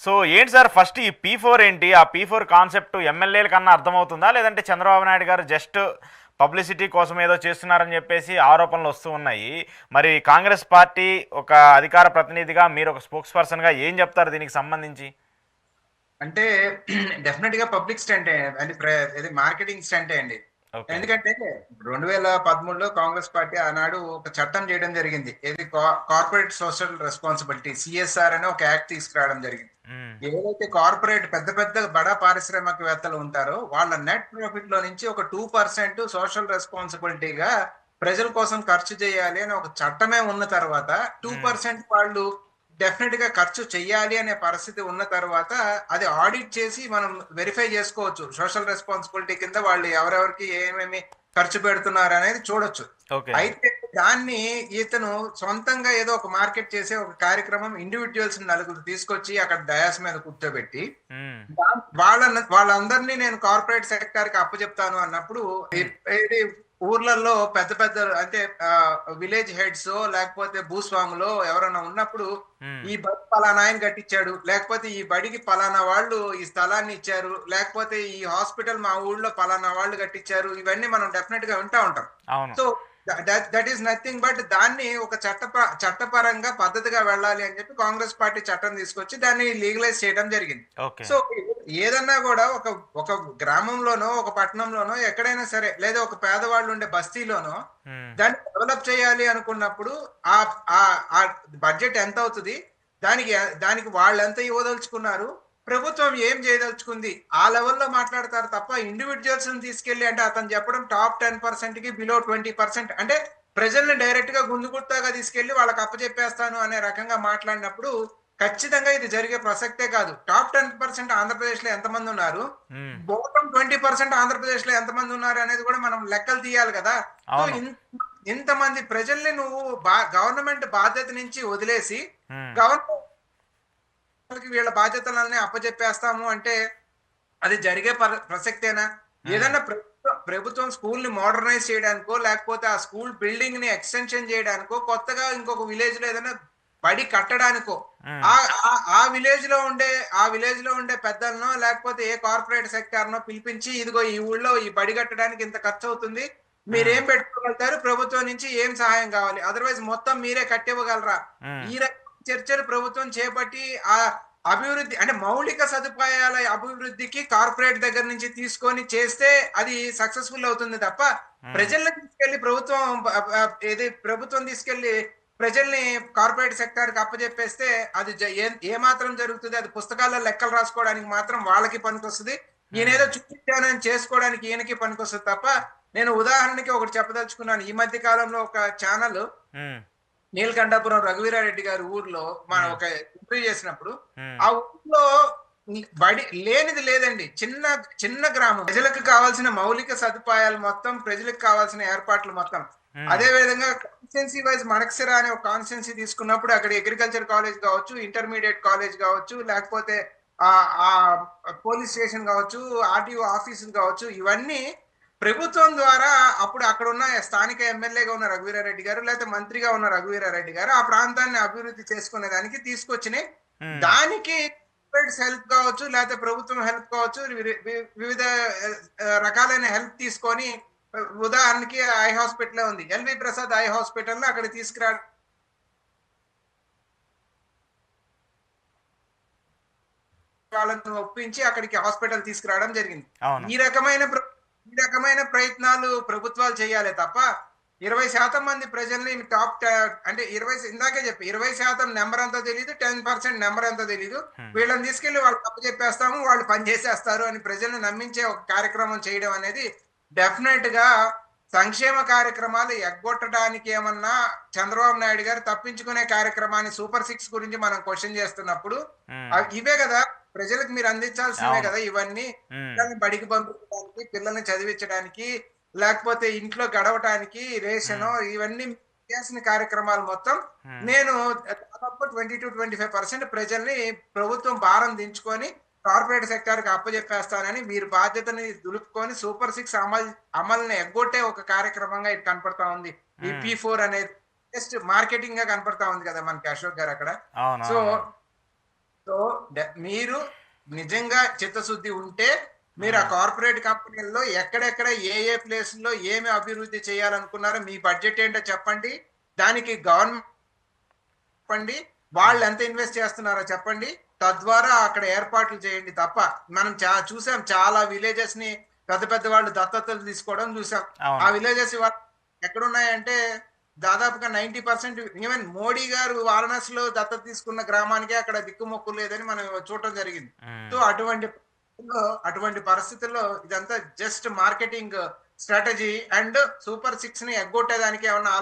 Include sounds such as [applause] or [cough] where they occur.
So ఏంటి sir first ఈ P four ఏంటి? ఆ పీ ఫోర్ కాన్సెప్ట్ ఎమ్మెల్యేల కన్నా అర్థమవుతుందా? లేదంటే చంద్రబాబు నాయుడు గారు జస్ట్ పబ్లిసిటీ కోసం ఏదో చేస్తున్నారని చెప్పేసి ఆరోపణలు వస్తూ ఉన్నాయి. మరి కాంగ్రెస్ పార్టీ ఒక అధికార ప్రతినిధిగా మీరు ఒక స్పోక్స్ పర్సన్గా ఏం చెప్తారు దీనికి సంబంధించి? అంటే [clears throat] డెఫినెట్గా పబ్లిక్ స్టంటే అది మార్కెటింగ్ స్టంటే అండి. ఎందుకంటే రెండు వేల పదమూడులో కాంగ్రెస్ పార్టీ ఆనాడు ఒక చట్టం చేయడం జరిగింది. ఇది కార్పొరేట్ సోషల్ రెస్పాన్సిబిలిటీ సిఎస్ఆర్ అని ఒక యాక్ట్ తీసుకురావడం జరిగింది. ఏదైతే కార్పొరేట్ పెద్ద పెద్ద బడా పారిశ్రామికవేత్తలు ఉంటారో వాళ్ళ నెట్ ప్రాఫిట్లో నుంచి ఒక టూ పర్సెంట్ సోషల్ రెస్పాన్సిబిలిటీగా ప్రజల కోసం ఖర్చు చేయాలి అని ఒక చట్టమే ఉన్న తర్వాత టూ పర్సెంట్ వాళ్ళు డెఫినెట్గా ఖర్చు చెయ్యాలి అనే పరిస్థితి ఉన్న తర్వాత అది ఆడిట్ చేసి మనం వెరిఫై చేసుకోవచ్చు. సోషల్ రెస్పాన్సిబిలిటీ కింద వాళ్ళు ఎవరెవరికి ఏమేమి ఖర్చు పెడుతున్నారు అనేది చూడొచ్చు. అయితే దాన్ని ఇతను సొంతంగా ఏదో ఒక మార్కెట్ చేసే ఒక కార్యక్రమం ఇండివిజువల్స్ నలుగురు తీసుకొచ్చి అక్కడ డయాస్ మీద కూర్చోబెట్టి. వాళ్ళ వాళ్ళందరినీ నేను కార్పొరేట్ సెక్టర్కి అప్పచెప్తాను అన్నప్పుడు ఈ- ఇది ఊర్లలో పెద్ద పెద్ద అంటే విలేజ్ హెడ్స్ లేకపోతే భూస్వాములో ఎవరైనా ఉన్నప్పుడు. ఈ బడి పలానా ఆయన కట్టించాడు లేకపోతే ఈ బడికి పలానా వాళ్ళు ఈ స్థలాన్ని ఇచ్చారు లేకపోతే ఈ హాస్పిటల్ మా ఊళ్ళో పలానా వాళ్ళు కట్టించారు ఇవన్నీ మనం డెఫినెట్గా వింటా ఉంటాం. So that is nothing but దాన్ని ఒక చట్ట చట్టపరంగా పద్ధతిగా వెళ్ళాలి అని చెప్పి కాంగ్రెస్ పార్టీ చట్టం తీసుకొచ్చి దాన్ని లీగలైజ్ చేయడం జరిగింది. సో ఏదన్నా కూడా ఒక ఒక గ్రామంలోనో ఒక పట్టణంలోనో ఎక్కడైనా సరే లేదా ఒక పేదవాళ్ళు ఉండే బస్తీలోనో. దాన్ని డెవలప్ చేయాలి అనుకున్నప్పుడు ఆ ఆ- బడ్జెట్ ఎంత అవుతుంది? దానికి దానికి వాళ్ళు ఎంత ఇవ్వదలుచుకున్నారు? ప్రభుత్వం ఏం చేయదలుచుకుంది? ఆ లెవెల్లో మాట్లాడతారు తప్ప ఇండివిజువల్స్ తీసుకెళ్ళి అంటే అతను చెప్పడం టాప్ టెన్ పర్సెంట్కి బిలో ట్వంటీ పర్సెంట్. అంటే ప్రజల్ని డైరెక్ట్గా గుంజుగుర్తాగా తీసుకెళ్ళి వాళ్ళకి అప్పచెప్పేస్తాను అనే రకంగా మాట్లాడినప్పుడు ఖచ్చితంగా ఇది జరిగే ప్రసక్తే కాదు టాప్ టెన్ పర్సెంట్ ఆంధ్రప్రదేశ్లో ఎంతమంది ఉన్నారు. బోటం ట్వంటీ పర్సెంట్ ఆంధ్రప్రదేశ్లో ఎంతమంది ఉన్నారు అనేది కూడా మనం లెక్కలు తీయాలి కదా ఇంతమంది ప్రజల్ని నువ్వు గవర్నమెంట్ బాధ్యత నుంచి వదిలేసి. గవర్నమెంట్ వీళ్ళ బాధ్యతలన్నీ అప్పచెప్పేస్తాము అంటే అది జరిగే పర- ప్రసక్తేనా ఏదైనా ప్రభుత్వం స్కూల్ని మోడర్నైజ్ చేయడానికో లేకపోతే ఆ స్కూల్ బిల్డింగ్ని ఎక్స్టెన్షన్ చేయడానికో కొత్తగా ఇంకొక విలేజ్లో ఏదైనా బడి కట్టడానికో. ఆ. విలేజ్లో ఉండే ఆ విలేజ్లో ఉండే పెద్దలనో లేకపోతే ఏ కార్పొరేట్ సెక్టార్ నో పిలిపించి ఇదిగో ఈ ఊళ్ళో ఈ బడి కట్టడానికి ఇంత ఖర్చు అవుతుంది మీరేం పెట్టుకోగలుగుతారు? ప్రభుత్వం నుంచి ఏం సహాయం కావాలి? అదర్వైజ్ మొత్తం మీరే కట్టివ్వగలరా. ఈ రకం చర్చలు ప్రభుత్వం చేపట్టి ఆ అభివృద్ధి అంటే మౌలిక సదుపాయాల అభివృద్ధికి కార్పొరేట్ దగ్గర నుంచి తీసుకొని చేస్తే అది సక్సెస్ఫుల్ అవుతుంది తప్ప ప్రజల్ని తీసుకెళ్ళి ప్రభుత్వం ఏది ప్రభుత్వం తీసుకెళ్ళి ప్రజల్ని కార్పొరేట్ సెక్టర్కి అప్పచెప్పేస్తే అది ఏ- మాత్రం జరుగుతుంది అది పుస్తకాల్లో లెక్కలు రాసుకోవడానికి మాత్రం వాళ్ళకి పనికొస్తుంది ఈయనేదో చూపించానని చేసుకోవడానికి ఈయనకి పనికొస్తుంది తప్ప నేను ఉదాహరణకి ఒకటి చెప్పదలుచుకున్నాను ఈ మధ్య కాలంలో ఒక ఛానల్. నీలకంఠాపురం రఘువీరారెడ్డి గారి ఊర్లో మనం ఒక ఇంటర్వ్యూ చేసినప్పుడు. ఆ ఊర్లో బడి లేనిది లేదండి చిన్న చిన్న గ్రామం ప్రజలకు కావాల్సిన మౌలిక సదుపాయాలు మొత్తం ప్రజలకు కావాల్సిన ఏర్పాట్లు మొత్తం. అదే విధంగా కాన్స్టిట్యున్సీ వైజ్ మడక్సిరా అనే ఒక కాన్స్టిట్యున్సీ తీసుకున్నప్పుడు అక్కడ అగ్రికల్చర్ కాలేజ్ కావచ్చు ఇంటర్మీడియట్ కాలేజ్ కావచ్చు లేకపోతే ఆ ఆ పోలీస్ స్టేషన్ కావచ్చు ఆర్టీఓ ఆఫీసులు కావచ్చు ఇవన్నీ ప్రభుత్వం ద్వారా అప్పుడు అక్కడ ఉన్న స్థానిక ఎమ్మెల్యేగా ఉన్న రఘువీరారెడ్డి గారు లేకపోతే మంత్రిగా ఉన్న రఘువీరారెడ్డి గారు ఆ ప్రాంతాన్ని అభివృద్ధి చేసుకునే దానికి తీసుకొచ్చినాయి మ్మ్. దానికి హెల్ప్ కావచ్చు లేకపోతే ప్రభుత్వం హెల్ప్ కావచ్చు వివిధ రకాలైన హెల్ప్ తీసుకొని ఉదాహరణకి ఐ హాస్పిటల్ ఉంది. ఎల్వి ప్రసాద్ ఐ హాస్పిటల్లో అక్కడ తీసుకురా వాళ్ళని ఒప్పించి అక్కడికి హాస్పిటల్ తీసుకురావడం జరిగింది. ఈ రకమైన ఈ రకమైన ప్రయత్నాలు ప్రభుత్వాలు చేయాలి తప్ప ఇరవై శాతం మంది ప్రజల్ని టాప్ అంటే ఇరవై ఇందాకే చెప్పి ఇరవై శాతం నెంబర్ ఎంతో తెలియదు టెన్ పర్సెంట్ నెంబర్ ఎంతో తెలియదు వీళ్ళని తీసుకెళ్ళి వాళ్ళు తప్పు చెప్పేస్తాము వాళ్ళు పని చేసేస్తారు అని ప్రజల్ని నమ్మించే ఒక కార్యక్రమం చేయడం అనేది డెఫినెట్గా సంక్షేమ కార్యక్రమాలు ఎగ్గొట్టడానికి ఏమన్నా చంద్రబాబు నాయుడు గారు తప్పించుకునే కార్యక్రమాన్ని సూపర్ సిక్స్ గురించి మనం క్వశ్చన్ చేస్తున్నప్పుడు ఇవే కదా ప్రజలకు మీరు అందించాల్సినవే. కదా ఇవన్నీ. పిల్లల్ని బడికి పంపించడానికి పిల్లల్ని చదివించడానికి లేకపోతే ఇంట్లో గడవటానికి రేషన్ ఇవన్నీ చేసిన కార్యక్రమాలు మొత్తం. నేను దాదాపు twenty to twenty five percent ప్రజల్ని ప్రభుత్వం భారం దించుకొని కార్పొరేట్ సెక్టర్కి అప్పచెప్పేస్తానని మీరు బాధ్యతని దులుపుకొని సూపర్ సిక్స్ అమలు అమలుని ఎగ్గొట్టే ఒక కార్యక్రమంగా ఇది కనపడతా ఉంది ఈ. పీ ఫోర్ అనేది జస్ట్ మార్కెటింగ్గా కనపడతా ఉంది కదా మనకి అశోక్ గారు అక్కడ సో. సో మీరు నిజంగా చిత్తశుద్ధి ఉంటే మీరు ఆ కార్పొరేట్ కంపెనీల్లో ఎక్కడెక్కడ ఏ ఏ ప్లేస్లో ఏమి అభివృద్ధి చేయాలనుకున్నారో మీ బడ్జెట్ ఏంటో చెప్పండి. దానికి గవర్నమెంట్ చెప్పండి. వాళ్ళు ఎంత ఇన్వెస్ట్ చేస్తున్నారో చెప్పండి. తద్వారా అక్కడ ఏర్పాట్లు చేయండి తప్ప మనం చా చూసాం చాలా విలేజెస్ని పెద్ద పెద్ద వాళ్ళు దత్తతలు తీసుకోవడం చూసాం. ఆ విలేజెస్ ఎక్కడున్నాయంటే దాదాపుగా నైన్టీ పర్సెంట్ ఈవెన్ మోడీ గారు వారణాసిలో దత్తత తీసుకున్న గ్రామానికి అక్కడ దిక్కుమొక్కు లేదని మనం చూడటం జరిగింది. సో అటువంటి పరిస్థితుల్లో అటువంటి పరిస్థితుల్లో ఇదంతా just marketing strategy and super సిక్స్ని ఎగ్గొట్టేదానికి ఏమన్నా